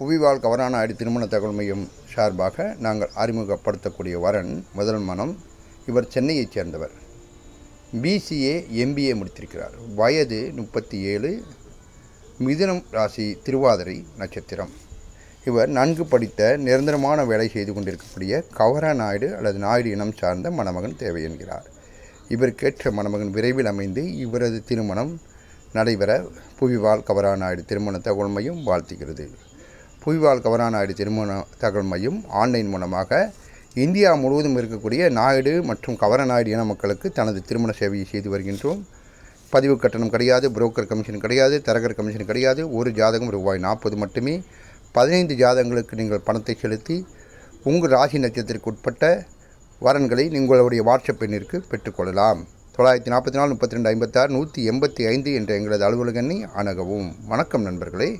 புவிவாழ் கவரான அடி திருமண தகவல் மையம் சார்பாக நாங்கள் அறிமுகப்படுத்தக்கூடிய வரன் முதல் மனம் இவர் சென்னையைச் சேர்ந்தவர். பிசிஏ எம்பிஏ முடித்திருக்கிறார். வயது முப்பத்தி ஏழு மிதுனம் ராசி திருவாதிரை நட்சத்திரம். இவர் நன்கு படித்த நிரந்தரமான வேலை செய்து கொண்டிருக்கக்கூடிய கவரா நாயுடு அல்லது நாயுடு இனம் சார்ந்த மணமகன் தேவை என்கிறார். இவருக்கேற்ற மணமகன் விரைவில் அமைந்து இவரது திருமணம் நடைபெற புவிவால் கவரா நாயுடு திருமண தகவல் மையம் வாழ்த்துகிறது. புவிவால் கவரா நாயுடு திருமண தகவல் மையம் ஆன்லைன் மூலமாக இந்தியா முழுவதும் இருக்கக்கூடிய நாயுடு மற்றும் கவரநாயுடு இன மக்களுக்கு தனது திருமண சேவையை செய்து வருகின்றோம். பதிவு கட்டணம் கிடையாது புரோக்கர் கமிஷன் கிடையாது தரகர் கமிஷன் கிடையாது. ஒரு ஜாதகம் ரூபாய் நாற்பது மட்டுமே. பதினைந்து ஜாதகங்களுக்கு நீங்கள் பணத்தை செலுத்தி உங்கள் ராசி நட்சத்திரத்திற்கு உட்பட்ட வரன்களை உங்களுடைய வாட்ஸ்அப் எண்ணிற்கு பெற்றுக்கொள்ளலாம் தொள்ளாயிரத்தி நாற்பத்தி நாலு முப்பத்தி ரெண்டு ஐம்பத்தாறு நூற்றி எண்பத்தி ஐந்து என்ற எங்களது அலுவலக எண்ணை அணுகவும். வணக்கம் நண்பர்களே.